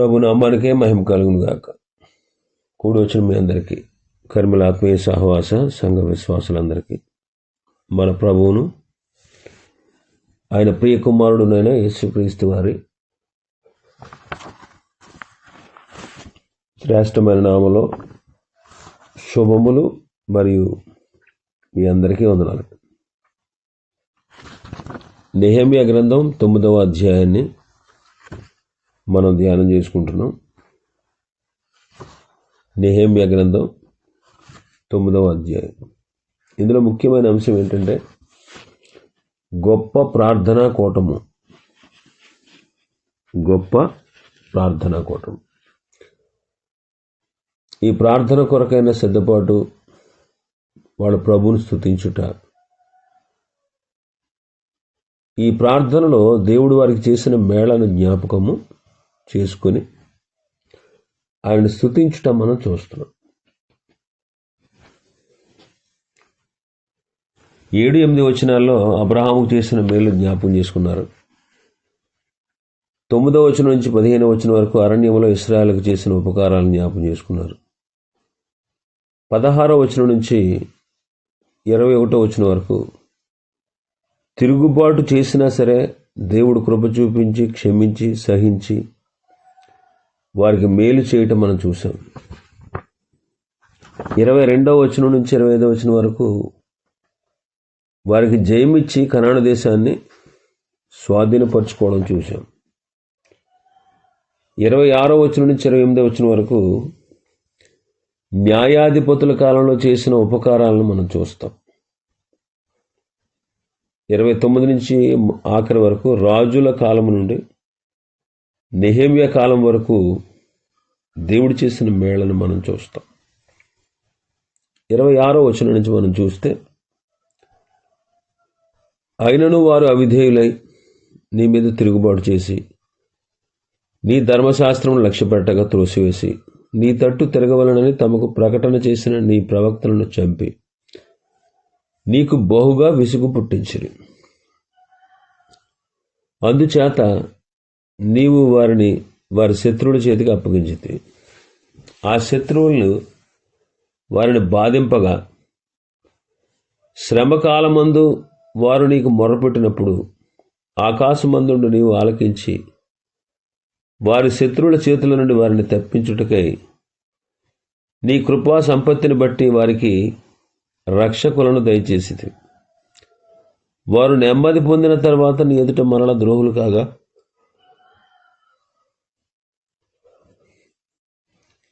ప్రభు నామానికే మహిమ కలుగును గాక కూడి వచ్చిన మీ అందరికీ కర్మల ఆత్మీయ సహవాస సంఘ విశ్వాసులందరికీ మన ప్రభువును ఆయన ప్రియ కుమారుడునైన యేసుక్రీస్తు వారి శ్రేష్టమైన నామలో శుభములు మరియు మీ అందరికీ వందనాలు. నెహమియా గ్రంథం తొమ్మిదవ అధ్యాయాన్ని మనం ధ్యానం చేసుకుంటున్నాం. నెహేమ్య గ్రంథం తొమ్మిదవ అధ్యాయం. ఇందులో ముఖ్యమైన అంశం ఏంటంటే గొప్ప ప్రార్థనా కూటము. గొప్ప ప్రార్థనా కూటము. ఈ ప్రార్థన కొరకైన సిద్ధపాటు వాళ్ళ ప్రభువుని స్థుతించుట ఈ ప్రార్థనలో దేవుడు వారికి చేసిన మేళను జ్ఞాపకము. చేసుకొని ఆయన స్థుతించటం మనం చూస్తున్నాం. ఏడు ఎనిమిది వచనాల్లో అబ్రహాముకు చేసిన మేలు జ్ఞాపం చేసుకున్నారు. తొమ్మిదో వచనం నుంచి పదిహేను వచనం వరకు అరణ్యంలో ఇస్రాయల్కు చేసిన ఉపకారాలను జ్ఞాపం చేసుకున్నారు. పదహారో వచనం నుంచి ఇరవై ఒకటో వచనం వరకు తిరుగుబాటు చేసినా సరే దేవుడు కృప చూపించి క్షమించి సహించి వారికి మేలు చేయటం మనం చూసాం ఇరవై రెండవ వచనం నుంచి ఇరవై ఐదవ వచనం వరకు వారికి జయమిచ్చి కనాడ దేశాన్ని స్వాధీనపరచుకోవడం చూసాం ఇరవై ఆరో వచనం నుంచి ఇరవై ఎనిమిదో వచనం వరకు న్యాయాధిపతుల కాలంలో చేసిన ఉపకారాలను మనం చూస్తాం. ఇరవై తొమ్మిది నుంచి ఆఖరి వరకు రాజుల కాలం నుండి నెహేమియా కాలం వరకు దేవుడు చేసిన మేళను మనం చూస్తాం. ఇరవై ఆరో వచనం నుంచి మనం చూస్తే అయినను వారు అవిధేయులై నీ మీద తిరుగుబాటు చేసి నీ ధర్మశాస్త్రం లక్ష్యపెట్టగా త్రోసివేసి నీ తట్టు తిరగవలనని తమకు ప్రకటన చేసిన నీ ప్రవక్తలను చంపి నీకు బహుగా విసుగు పుట్టించిరి. అందుచేత నీవు వారిని వారి శత్రువుల చేతికి అప్పగించితే ఆ శత్రువులను వారిని బాధింపగా శ్రమకాలమందు వారు నీకు మొరపెట్టినప్పుడు ఆకాశమందుండు నీవు ఆలకించి వారి శత్రువుల చేతుల నుండి వారిని తప్పించుటకై నీ కృపా సంపత్తిని బట్టి వారికి రక్షకులను దయచేసింది వారు నెమ్మది పొందిన తర్వాత నీ ఎదుట మరల ద్రోహులు కాగా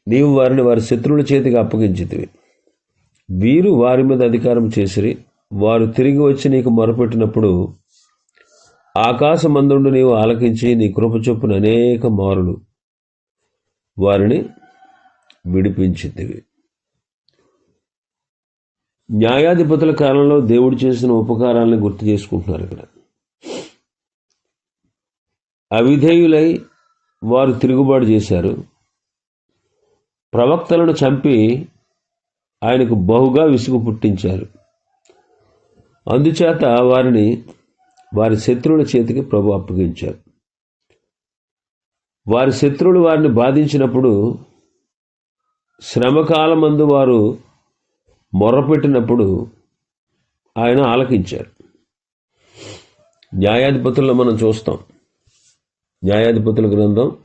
నీవు వారిని వారి శత్రువుల చేతికి అప్పగించితివి. వీరు వారి మీద అధికారం చేసిరి. వారు తిరిగి వచ్చి నీకు మొరపెట్టినప్పుడు ఆకాశమందుండు నీవు ఆలకించి నీ కృప చొప్పున అనేక మారులు వారిని విడిపించితివి. న్యాయాధిపతుల కాలంలో దేవుడు చేసిన ఉపకారాలను గుర్తు చేసుకుంటున్నారు ఇక్కడ. అవిధేయులై వారు తిరుగుబాటు చేశారు. ప్రవక్తలను చంపి ఆయనకు బహుగా విసుగు పుట్టించారు. అందుచేత వారిని వారి శత్రువుల చేతికి ప్రభు అప్పగించారు. వారి శత్రువులు వారిని బాధించినప్పుడు శ్రమకాలమందు వారు మొర్రపెట్టినప్పుడు ఆయన ఆలకించారు. న్యాయాధిపతుల్లో మనం చూస్తాం. న్యాయాధిపతుల గ్రంథం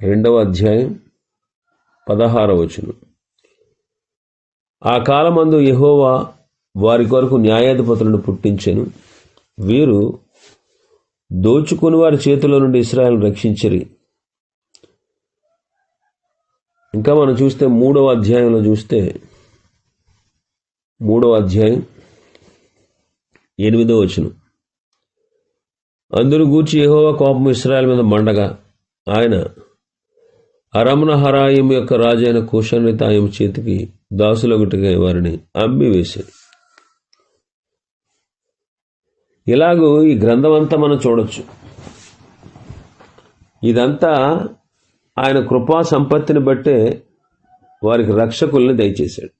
రెండవ అధ్యాయం పదహారవచనం ఆ కాలమందు యహోవా వారి కొరకు న్యాయాధిపతులను పుట్టించెను. వీరు దోచుకుని వారి చేతిలో నుండి ఇస్రాయల్ రక్షించరి. ఇంకా మనం చూస్తే మూడవ అధ్యాయంలో చూస్తే మూడవ అధ్యాయం ఎనిమిదవ వచనం. అందరూ గూర్చి యహోవా కోపం ఇస్రాయల్ మీద మండగా. ఆయన అరమున హరాయం యొక్క రాజైన కుషని తాయం చేతికి దాసులొకటిగా వారిని అమ్మి వేశాడు ఇలాగూ ఈ గ్రంథం అంతా మనం చూడొచ్చు. ఇదంతా ఆయన కృపా సంపత్తిని బట్టే వారికి రక్షకుల్ని దయచేశాడు.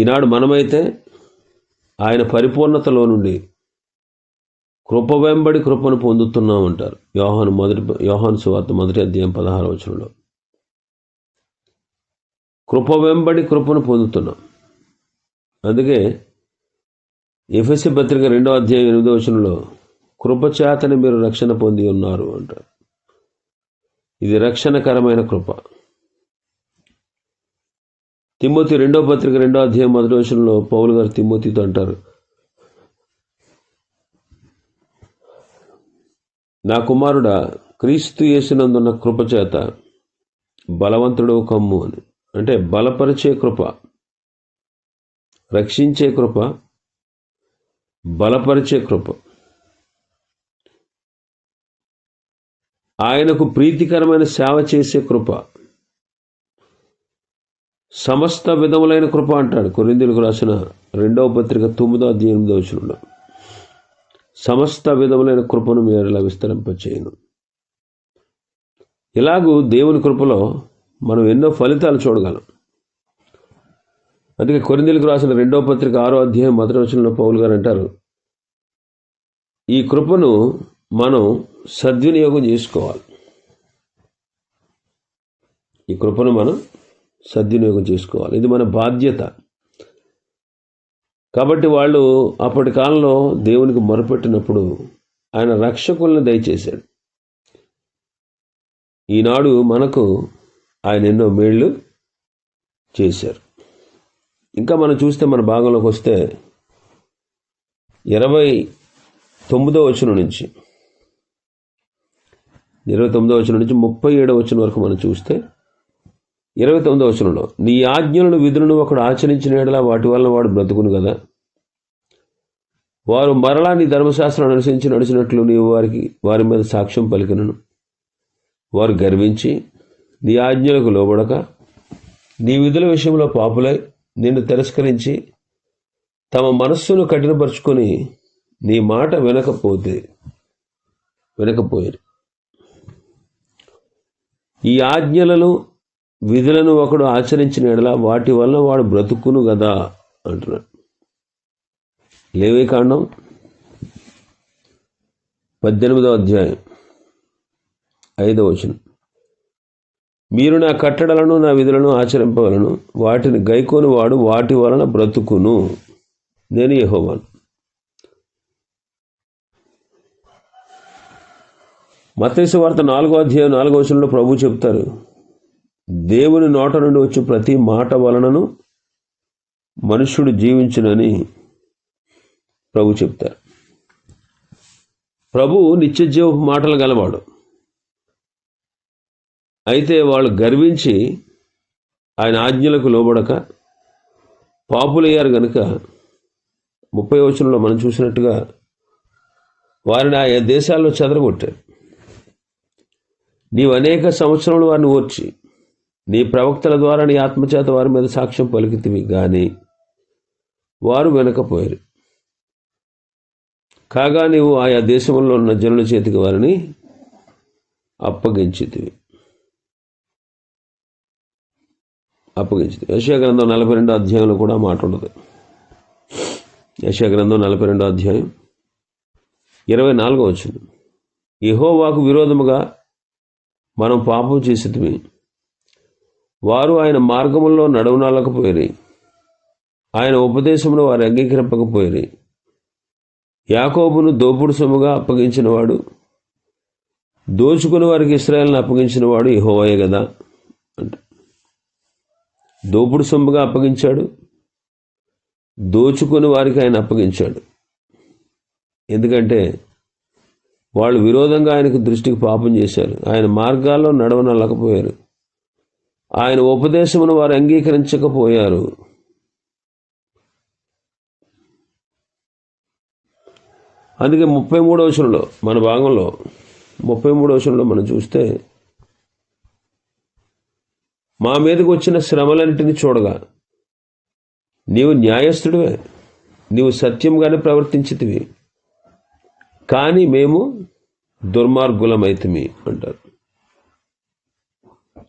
ఈనాడు మనమైతే ఆయన పరిపూర్ణతలో నుండి కృప వెంబడి కృపను పొందుతున్నాం అంటారు. యోహాను మొదటి యోహాను సువార్త మొదటి అధ్యాయం పదహారు వచనంలో. కృప వెంబడి కృపను పొందుతున్నాం అందుకే ఎఫ్ఎస్సి పత్రిక రెండో అధ్యాయం ఎనిమిదో వచనంలో కృపచేతని మీరు రక్షణ పొంది ఉన్నారు అంటారు. ఇది రక్షణకరమైన కృప. తిమ్మోతి రెండో పత్రిక రెండో అధ్యాయం మొదటి వచనంలో పౌలు గారు తిమ్మోతితో అంటారు నా కుమారుడా క్రీస్తు యేసునందున్న కృపచేత బలవంతుడు కమ్ము అని. అంటే బలపరిచే కృప రక్షించే కృప బలపరిచే కృప. ఆయనకు ప్రీతికరమైన సేవ చేసే కృప. సమస్త విధములైన కృప అంటాడు. కొరిందులకు రాసిన రెండవ పత్రిక తొమ్మిదో అధ్యాయం ఎనిమిదో సమస్త విధములైన కృపను మీరు విస్తరింపచేయను. ఇలాగూ దేవుని కృపలో మనం ఎన్నో ఫలితాలు చూడగలం. అందుకే కొరిందీలకు రాసిన రెండో పత్రిక ఆరో అధ్యాయం మొదటి వచనంలో పౌలు గారు అంటారు ఈ కృపను మనం సద్వినియోగం చేసుకోవాలి. ఈ కృపను మనం సద్వినియోగం చేసుకోవాలి. ఇది మన బాధ్యత. కాబట్టి వాళ్ళు అప్పటి కాలంలో దేవునికి మొరపెట్టినప్పుడు ఆయన రక్షకులను దయచేశాడు. ఈనాడు మనకు ఆయన ఎన్నో మేళ్ళు చేశారు. ఇంకా మనం చూస్తే మన భాగంలోకి వస్తే ఇరవై తొమ్మిదో వచనం నుంచి ఇరవై తొమ్మిదో వచనం నుంచి ముప్పై ఏడో వచనం వరకు మనం చూస్తే ఇరవై తొమ్మిదో వచనంలో నీ ఆజ్ఞలను విధులను ఒకడు ఆచరించిన ఎడలా వాటి వలన వాడు బ్రతుకును కదా వారు మరలా నీ ధర్మశాస్త్రం అనుసరించి నడిచినట్లు నీవు వారికి వారి మీద సాక్ష్యం పలికినను. వారు గర్వించి నీ ఆజ్ఞలకు లోబడక నీ విధుల విషయంలో పాపులై నిన్ను తిరస్కరించి తమ మనస్సును కఠినపరుచుకొని నీ మాట వినకపోతే వినకపోయారు. ఈ ఆజ్ఞలను విధులను ఒకడు ఆచరించిన ఎడల వాటి వల్ల వాడు బ్రతుకును కదా అంటున్నాడు. లేవే కాండం పద్దెనిమిదవ అధ్యాయం ఐదవ వచనం. మీరు నా కట్టడలను నా విధులను ఆచరింపగలను వాటిని గైకోని వాడు వాటి వలన బ్రతుకును. నేను యహోవాను. మతేసు వార్త నాలుగో అధ్యాయం నాలుగో వచనంలో ప్రభు చెప్తారు. దేవుని నోట నుండి వచ్చే ప్రతి మాట వలనను మనుష్యుడు జీవించునని ప్రభు చెప్తారు. ప్రభు నిత్యజీవ మాటలు గలవాడు. అయితే వాళ్ళు గర్వించి ఆయన ఆజ్ఞలకు లోబడక పాపులయ్యారు గనుక ముప్పై వచనంలో మనం చూసినట్టుగా వారిని ఆయా దేశాల్లో చెదరగొట్టారు. నీవు అనేక సంవత్సరములు వారిని ఓర్చి నీ ప్రవక్తల ద్వారా నీ ఆత్మచేత వారి మీద సాక్ష్యం పలికితివి కానీ వారు వెనకపోయారు. కాగా నీవు ఆయా దేశంలో ఉన్న జనుల చేతికి వారిని అప్పగించితివి. అప్పగించింది యశాగ్రంథం నలభై రెండో అధ్యాయంలో కూడా మాట ఉండదు. యశాగ్రంథం నలభై రెండో అధ్యాయం ఇరవై నాలుగో వచ్చింది యహోవాకు విరోధముగా మనం పాపం చేసేది వారు ఆయన మార్గములో నడవనాలకపోయి ఆయన ఉపదేశంలో వారు అంగీకరింపకపోయి యాకోబును దోపుడు సొమ్ముగా అప్పగించినవాడు దోచుకుని వారికి ఇస్రాయల్ని అప్పగించినవాడు వాడు కదా అంట. దోపుడు సొమ్ముగా అప్పగించాడు దోచుకుని వారికి ఆయన అప్పగించాడు. ఎందుకంటే వాళ్ళు విరోధంగా ఆయనకు దృష్టికి పాపం చేశారు. ఆయన మార్గాల్లో నడవనలకపోయారు. ఆయన ఉపదేశమును వారు అంగీకరించకపోయారు. అందుకే ముప్పై మూడో వచనంలో మన భాగంలో ముప్పై మూడో వచనంలో మనం చూస్తే మా మీదకి వచ్చిన శ్రమలన్నింటినీ చూడగా నీవు న్యాయస్థుడివే నీవు సత్యంగానే ప్రవర్తించితివి కానీ మేము దుర్మార్గులమైతిమి అంటారు.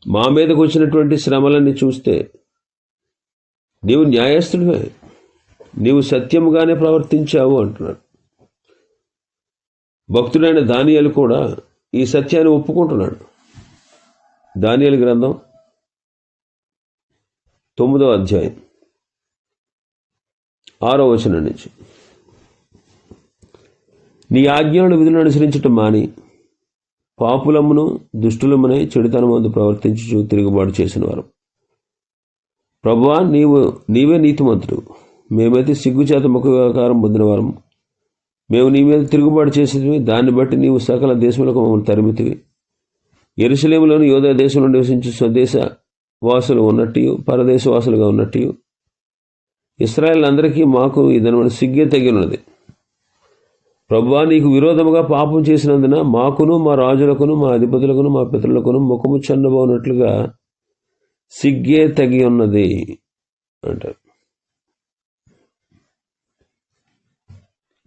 మా మీదకు వచ్చినటువంటి శ్రమలన్నీ చూస్తే నీవు న్యాయస్థుడివే. నీవు సత్యముగానే ప్రవర్తించావు అంటున్నాడు. భక్తుడైన దానియలు కూడా ఈ సత్యాన్ని ఒప్పుకుంటున్నాడు. దానియాలు గ్రంథం తొమ్మిదో అధ్యాయం ఆరో వచనం నుంచి. నీ ఆజ్ఞలను విధులను అనుసరించటం మాని పాపులమును దుష్టులమునే చెడుతనమందు ప్రవర్తించు తిరుగుబాటు చేసిన వారు ప్రభువా నీవు నీవే నీతిమంతుడు. మేమైతే సిగ్గుచేత ముఖకారం పొందిన వారం మేము నీ మీద తిరుగుబాటు చేసేవి దాన్ని బట్టి నీవు సకల దేశములకు మమ్మల్ని తరిమితివి. ఎరుసలేములోని యోధా దేశంలో నివసించే స్వదేశ వాసులు ఉన్నట్టు పరదేశ వాసులుగా ఉన్నట్టు ఇస్రాయల్ అందరికీ మాకు ఇదనమైన సిగ్గే తగినది ప్రభువా నీకు విరోధముగా పాపం చేసినందున మాకును మా రాజులకును మా అధిపతులకును మా పితరులకును ముఖము చండబోనట్లుగా సిగ్గే తగి ఉన్నది అంటారు.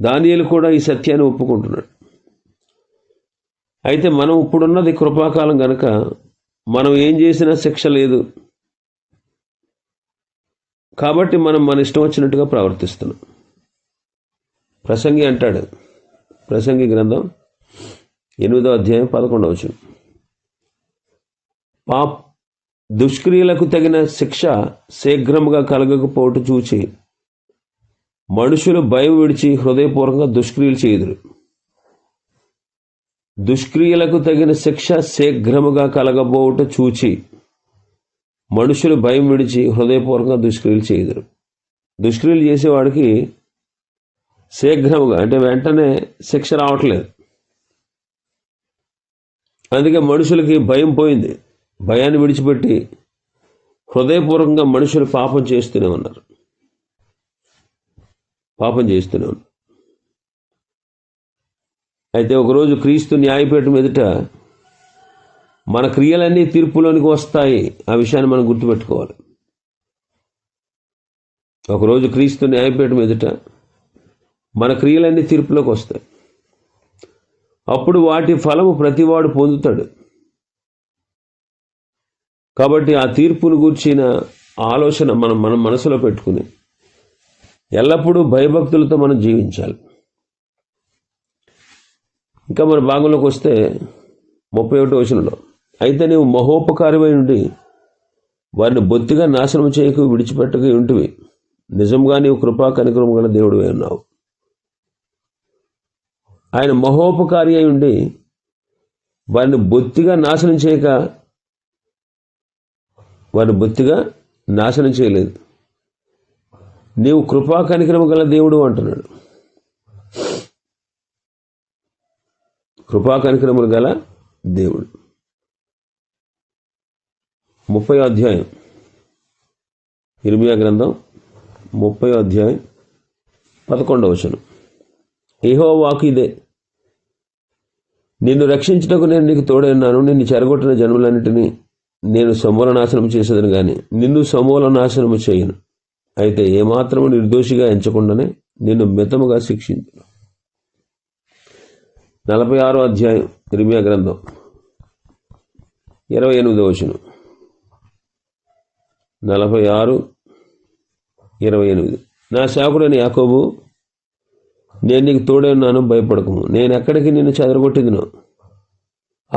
దానియలు కూడా ఈ సత్యాన్ని ఒప్పుకుంటున్నాడు. అయితే మనం ఇప్పుడున్నది కృపాకాలం గనక మనం ఏం చేసినా శిక్ష లేదు. కాబట్టి మనం మన ఇష్టం వచ్చినట్టుగా ప్రవర్తిస్తున్నాం. ప్రసంగి అంటాడు ప్రసంగి గ్రంథం ఎనిమిదో అధ్యాయం పదకొండవ పాప్ దుష్క్రియలకు తగిన శిక్ష శీఘ్రముగా కలగకపోవట చూచి మనుషులు భయం విడిచి హృదయపూర్వకంగా దుష్క్రియలు చేయుదురు. దుష్క్రియలకు తగిన శిక్ష శీఘ్రముగా కలగబోవుట చూచి మనుషులు భయం విడిచి హృదయపూర్వకంగా దుష్క్రియలు చేయుదురు. దుష్క్రియలు చేసేవాడికి శీఘ్రముగా అంటే వెంటనే శిక్ష రావట్లేదు. అందుకే మనుషులకి భయం పోయింది. భయాన్ని విడిచిపెట్టి హృదయపూర్వకంగా మనుషులు పాపం చేస్తూనే ఉన్నారు. పాపం చేస్తూనే ఉన్నారు. అయితే ఒకరోజు క్రీస్తు న్యాయపీఠం ఎదుట మన క్రియలన్నీ తీర్పులోనికి వస్తాయి. ఆ విషయాన్ని మనం గుర్తుపెట్టుకోవాలి. ఒకరోజు క్రీస్తు న్యాయపీఠం ఎదుట మన క్రియలన్నీ తీర్పులోకి వస్తాయి. అప్పుడు వాటి ఫలము ప్రతివాడు పొందుతాడు. కాబట్టి ఆ తీర్పును గూర్చిన ఆలోచన మనం మన మనసులో పెట్టుకుని ఎల్లప్పుడూ భయభక్తులతో మనం జీవించాలి. ఇంకా మన భాగంలోకి వస్తే ముప్పై ఒకటి వచనంలో అయితే నీవు మహోపకారమై ఉండి వారిని బొత్తిగా నాశనం చేయకు విడిచిపెట్టక ఉంటివి. నిజంగా నీవు కృపా కనికరం గల దేవుడివై ఉన్నావు. ఆయన మహోపకారి అయి ఉండి వారిని బొత్తిగా నాశనం చేయక వారిని బొత్తిగా నాశనం చేయలేదు. నీవు కృపా కనికరము గల దేవుడు అంటున్నాడు. కృపా కనికరములు గల దేవుడు. ముప్పై అధ్యాయం. ఇర్మియా గ్రంథం ముప్పై అధ్యాయం పదకొండవ వచనం. ఏహో వాకు ఇదే. నిన్ను రక్షించుటకు నేను నీకు తోడైనాను. నిన్ను చెరగొట్టిన జన్మలన్నిటినీ నేను సమూల నాశనం చేసేదని కానీ నిన్ను సమూల నాశనము చేయను. అయితే ఏమాత్రము నిర్దోషిగా ఎంచకుండానే నిన్ను మితముగా శిక్షించను. నలభై ఆరో అధ్యాయం రిమియా గ్రంథం. ఇరవై ఎనిమిదో వచనం. నలభై ఆరు ఇరవై ఎనిమిది. నా శాకుడని యాకోబు నేను నీకు తోడే ఉన్నాను భయపడకము. నేను ఎక్కడికి నిన్ను చెదరగొట్టిదును?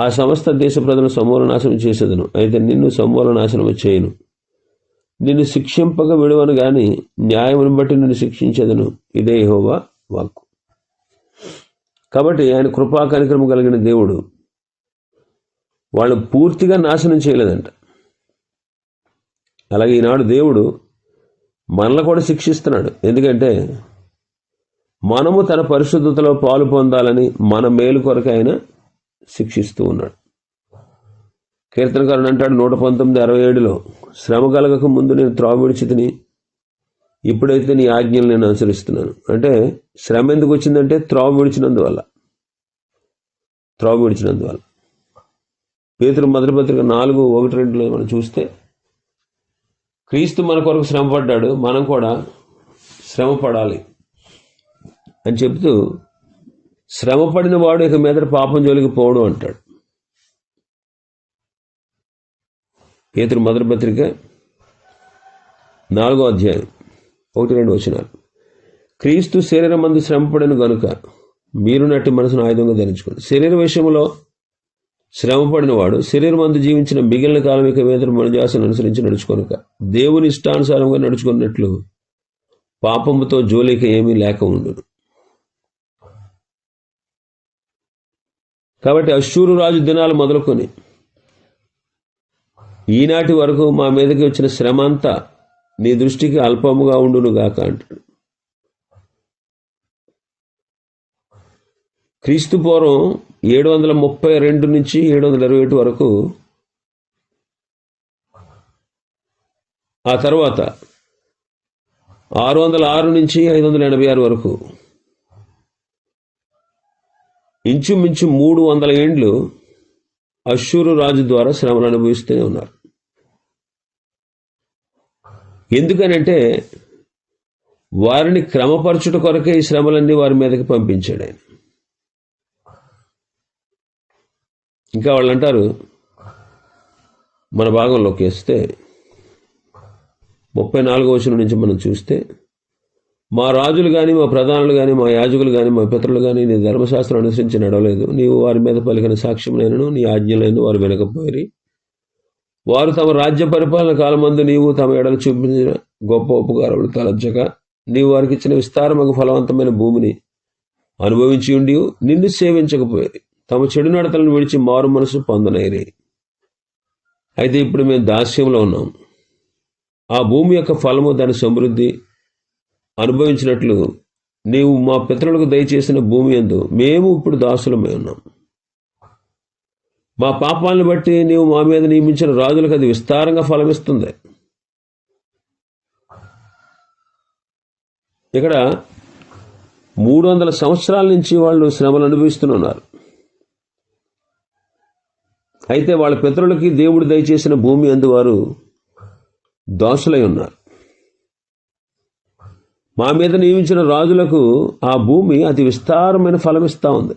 ఆ సమస్త దేశ ప్రజలను సమూల నాశనం చేసేదను. అయితే నిన్ను సమూల నాశనం చేయను. నిన్ను శిక్షింపక విడవను గాని న్యాయమును బట్టి నిన్ను శిక్షించేదను. ఇదే హోవా వాక్కు. కాబట్టి ఆయన కృపా కార్యక్రమం కలిగిన దేవుడు వాళ్ళు పూర్తిగా నాశనం చేయలేదంట. అలాగే ఈనాడు దేవుడు మనల్ని కూడా శిక్షిస్తున్నాడు. ఎందుకంటే మనము తన పరిశుద్ధతలో పాలు పొందాలని మన మేలు కొరకు ఆయన శిక్షిస్తూ ఉన్నాడు. కీర్తనకారుడు అంటాడు నూట పంతొమ్మిది అరవై ఏడులో శ్రమ కలగక ముందు నేను త్రావిడిచితిని ఇప్పుడైతే నీ ఆజ్ఞలు నేను అనుసరిస్తున్నాను. అంటే శ్రమ ఎందుకు వచ్చిందంటే త్రోవ విడిచినందువల్ల. త్రోవ విడిచినందువల్ల. పేతురు మొదటి పత్రిక నాలుగు ఒకటి రెండులో మనం చూస్తే క్రీస్తు మన కొరకు శ్రమ పడ్డాడు మనం కూడా శ్రమ పడాలి అని చెప్తూ శ్రమ పడిన వాడు ఇక మీద పాపం జోలికి పోవడం అంటాడు. పేతురు మొదటి పత్రిక నాలుగో అధ్యాయం ఒకటి రెండు వచనాలు. క్రీస్తు శరీరం మందు శ్రమపడిన గనుక మీరు నట్టి మనసును ఆయుధంగా ధరించుకోండి. శరీర విషయంలో శ్రమపడిన వాడు శరీరం మందు జీవించిన మిగిలిన కాలం ఇక మీద మనజాసను అనుసరించి నడుచుకొనుక దేవుని ఇష్టానుసారంగా నడుచుకున్నట్లు పాపముతో జోలిక ఏమీ లేక ఉండును. కాబట్టి అశూరు రాజు దినాలు మొదలుకొని ఈనాటి వరకు మా మీదకి వచ్చిన శ్రమ అంతా నీ దృష్టికి అల్పముగా ఉండును గాక అంటాడు. క్రీస్తు పూర్వం ఏడు వందల ముప్పై రెండు నుంచి ఏడు వందల ఇరవై ఒకటి వరకు ఆ తర్వాత ఆరు వందల ఆరు నుంచి ఐదు వందల ఎనభై ఆరు వరకు ఇంచుమించు మూడు వందల ఏండ్లు అశ్షూరు రాజు ద్వారా శ్రమలు అనుభవిస్తూనే ఉన్నారు. ఎందుకనంటే వారిని క్రమపరచుట కొరకే ఈ శ్రమలన్నీ వారి మీదకి పంపించాడు ఆయన. ఇంకా వాళ్ళు అంటారు మన భాగంలోకి వేస్తే ముప్పై నాలుగో వచనం నుంచి మనం చూస్తే మా రాజులు కానీ మా ప్రధానులు కానీ మా యాజకులు కానీ మా పితరులు కానీ నీ ధర్మశాస్త్రం అనుసరించి నడవలేదు. నీవు వారి మీద పలికిన సాక్ష్యములైనను నీ ఆజ్ఞలైన వారు వినకపోయి వారు తమ రాజ్య పరిపాలన కాలమందు నీవు తమ ఎడలు చూపించిన గొప్ప ఉపకారములు తలచక నీవు వారికి ఇచ్చిన విస్తారమగు ఫలవంతమైన భూమిని అనుభవించి ఉండి నిన్ను సేవించకపోయేది తమ చెడు నడతలను విడిచి మారు మనసు పొందనైరి. అయితే ఇప్పుడు మేము దాస్యంలో ఉన్నాం ఆ భూమి యొక్క ఫలము దాని సమృద్ధి అనుభవించినట్లు నీవు మా పితరులకు దయచేసిన భూమి ఎందు మేము ఇప్పుడు దాసులమై ఉన్నాం. మా పాపాలను బట్టి నీవు మా మీద నియమించిన రాజులకు అది విస్తారంగా ఫలమిస్తుంది. ఇక్కడ మూడు వందల సంవత్సరాల నుంచి వాళ్ళు శ్రమలు అనుభవిస్తున్నారు. అయితే వాళ్ళ పితరులకి దేవుడు దయచేసిన భూమి అందువారు దాసులై ఉన్నారు. మా మీద నియమించిన రాజులకు ఆ భూమి అతి విస్తారమైన ఫలమిస్తూ ఉంది.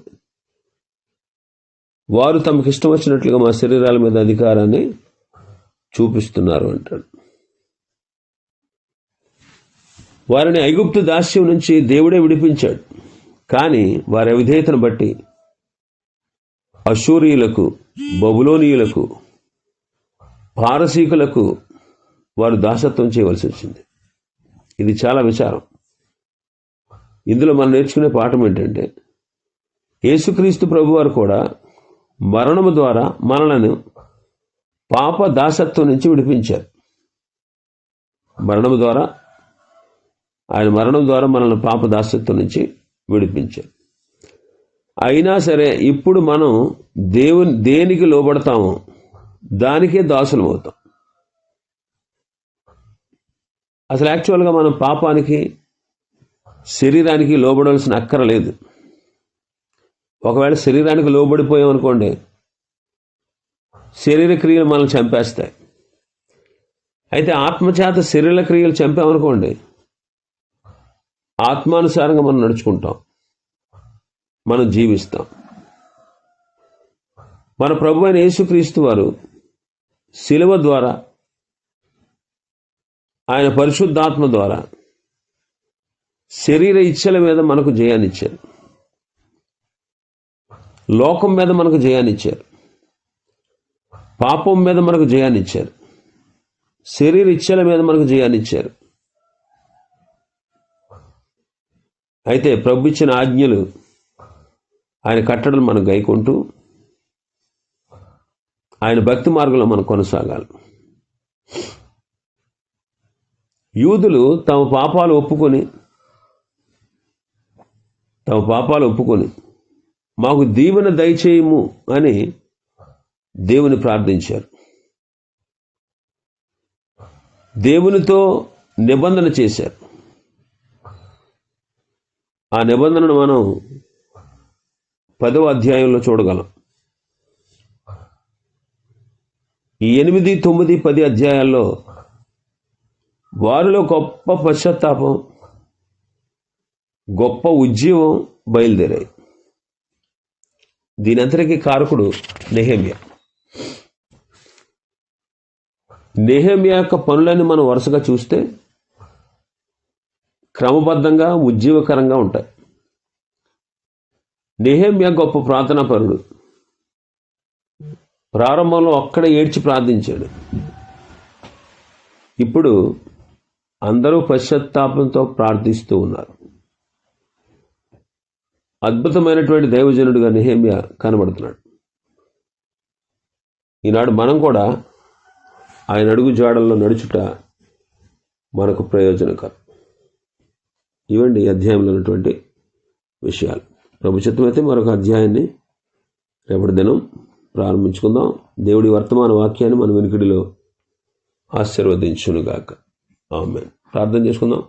వారు తమకు ఇష్టం వచ్చినట్లుగా మా శరీరాల మీద అధికారాన్ని చూపిస్తున్నారు అంటాడు. వారిని ఐగుప్తు దాస్యం నుంచి దేవుడే విడిపించాడు. కానీ వారి అవిధేయతను బట్టి అశూరియులకు బబులోనియులకు పారసీకులకు వారు దాసత్వం చేయవలసి వచ్చింది. ఇది చాలా విచారం. ఇందులో మనం నేర్చుకునే పాఠం ఏంటంటే యేసుక్రీస్తు ప్రభువారు కూడా మరణము ద్వారా మనలను పాప దాసత్వం నుంచి విడిపించారు. మరణము ద్వారా ఆయన మరణం ద్వారా మనల్ని పాప దాసత్వం నుంచి విడిపించారు. అయినా సరే ఇప్పుడు మనం దేవుని దేనికి లోబడతామో దానికే దాసులం అవుతాం అసలు యాక్చువల్గా మనం పాపానికి శరీరానికి లోబడవలసిన అక్కర లేదు. ఒకవేళ శరీరానికి లోబడిపోయామనుకోండి శరీర క్రియలు మనల్ని చంపేస్తాయి. అయితే ఆత్మచేత శరీర క్రియలు చంపామనుకోండి ఆత్మానుసారంగా మనం నడుచుకుంటాం. మనం జీవిస్తాం. మన ప్రభు అయిన యేసుక్రీస్తు వారు శిలువ ద్వారా ఆయన పరిశుద్ధాత్మ ద్వారా శరీర ఇచ్చల మీద మనకు జయాన్నిచ్చారు. లోకం మీద మనకు జయాన్నిచ్చారు. పాపం మీద మనకు జయాన్నిచ్చారు. శరీర ఇచ్చల మీద మనకు జయాన్నిచ్చారు. అయితే ప్రభు ఇచ్చిన ఆజ్ఞలు ఆయన కట్టడలు మనం గైకుంటూ ఆయన భక్తి మార్గంలో మనం కొనసాగాలి. యూదులు తమ పాపాలు ఒప్పుకొని తమ పాపాలు ఒప్పుకొని మాకు దీవెన దయచేయము అని దేవుని ప్రార్థించారు. దేవునితో నిబంధన చేశారు. ఆ నిబంధనను మనం పదవ అధ్యాయంలో చూడగలం. ఈ ఎనిమిది తొమ్మిది పది అధ్యాయాల్లో వారిలో గొప్ప పశ్చాత్తాపం గొప్ప ఉజ్జీవం బయలుదేరాయి. దీనంతటికీ కారకుడు నెహమ్య. నెహమ్య యొక్క పనులన్నీ మనం వరుసగా చూస్తే క్రమబద్ధంగా ఉజ్జీవకరంగా ఉంటాయి. నెహమ్య గొప్ప ప్రార్థనాపరుడు. ప్రారంభంలో ఒక్కడ ఏడ్చి ప్రార్థించాడు. ఇప్పుడు అందరూ పశ్చాత్తాపంతో ప్రార్థిస్తూ ఉన్నారు. అద్భుతమైనటువంటి దైవజనుడిగా నిహేమ్య కనబడుతున్నాడు. ఈనాడు మనం కూడా ఆయన అడుగు జాడల్లో నడుచుట మనకు ప్రయోజనకరం. ఇవండి ఈ అధ్యాయంలో ఉన్నటువంటి విషయాలు. ప్రభు అయితే మరొక అధ్యాయాన్ని రేపటి దినం ప్రారంభించుకుందాం. దేవుడి వర్తమాన వాక్యాన్ని మన వెనుకడిలో ఆశీర్వదించునుగాక. ఆమె ప్రార్థన చేసుకుందాం.